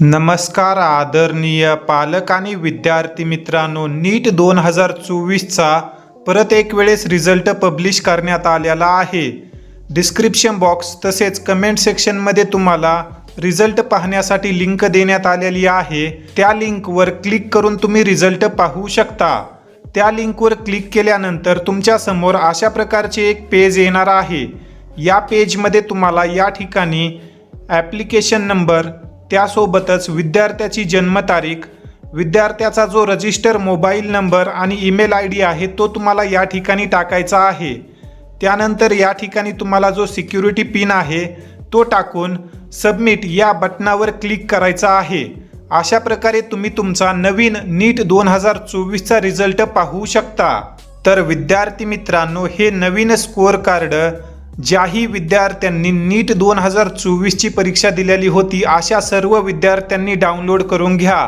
नमस्कार आदरणीय पालक आणि विद्यार्थी मित्रांनो नीट दोन हजार चोवीसचा परत एक वेळेस रिझल्ट पब्लिश करण्यात आलेला आहे. डिस्क्रिप्शन बॉक्स तसेच कमेंट सेक्शनमध्ये तुम्हाला रिझल्ट पाहण्यासाठी लिंक देण्यात आलेली आहे. त्या लिंकवर क्लिक करून तुम्ही रिझल्ट पाहू शकता. त्या लिंकवर क्लिक केल्यानंतर तुमच्यासमोर अशा प्रकारचे एक पेज येणार आहे. या पेजमध्ये तुम्हाला या ठिकाणी ॲप्लिकेशन नंबर त्यासोबतच विद्यार्थ्याची जन्मतारीख विद्यार्थ्याचा जो रजिस्टर मोबाईल नंबर आणि ईमेल आय डी आहे तो तुम्हाला या ठिकाणी टाकायचा आहे. त्यानंतर या ठिकाणी तुम्हाला जो सिक्युरिटी पिन आहे तो टाकून सबमिट या बटनावर क्लिक करायचा आहे. अशा प्रकारे तुम्ही तुमचा नवीन नीट दोन हजार चोवीसचा रिझल्ट पाहू शकता. तर विद्यार्थी मित्रांनो हे नवीन स्कोअर कार्ड ज्याही विद्यार्थ्यांनी नीट दोन हजार चोवीसची परीक्षा दिलेली होती अशा सर्व विद्यार्थ्यांनी डाउनलोड करून घ्या.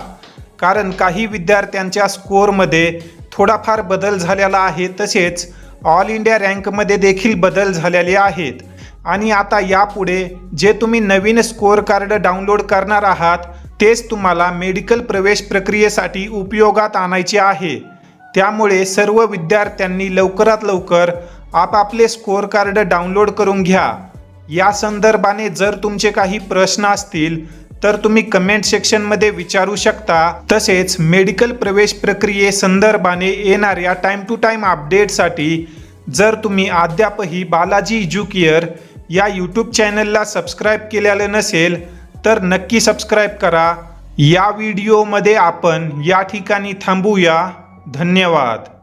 कारण काही विद्यार्थ्यांच्या स्कोअरमध्ये थोडाफार बदल झालेला आहे तसेच ऑल इंडिया रँकमध्ये देखील बदल झालेले आहेत. आणि आता यापुढे जे तुम्ही नवीन स्कोअर कार्ड डाउनलोड करणार आहात तेच तुम्हाला मेडिकल प्रवेश प्रक्रियेसाठी उपयोगात आणायचे आहे. त्यामुळे सर्व विद्यार्थ्यांनी लवकरात लवकर आपापले स्कोअर कार्ड डाउनलोड करून घ्या. या संदर्भाने जर तुमचे काही प्रश्न असतील तर तुम्ही कमेंट सेक्शनमध्ये विचारू शकता. तसेच मेडिकल प्रवेश प्रक्रिये संदर्भाने येणाऱ्या टाईम टू टाईम अपडेटसाठी जर तुम्ही अद्यापही बालाजी एज्युकेअर या यूट्यूब चॅनलला सबस्क्राईब केलेलं नसेल तर नक्की सबस्क्राईब करा. या व्हिडिओमध्ये आपण या ठिकाणी थांबूया. धन्यवाद.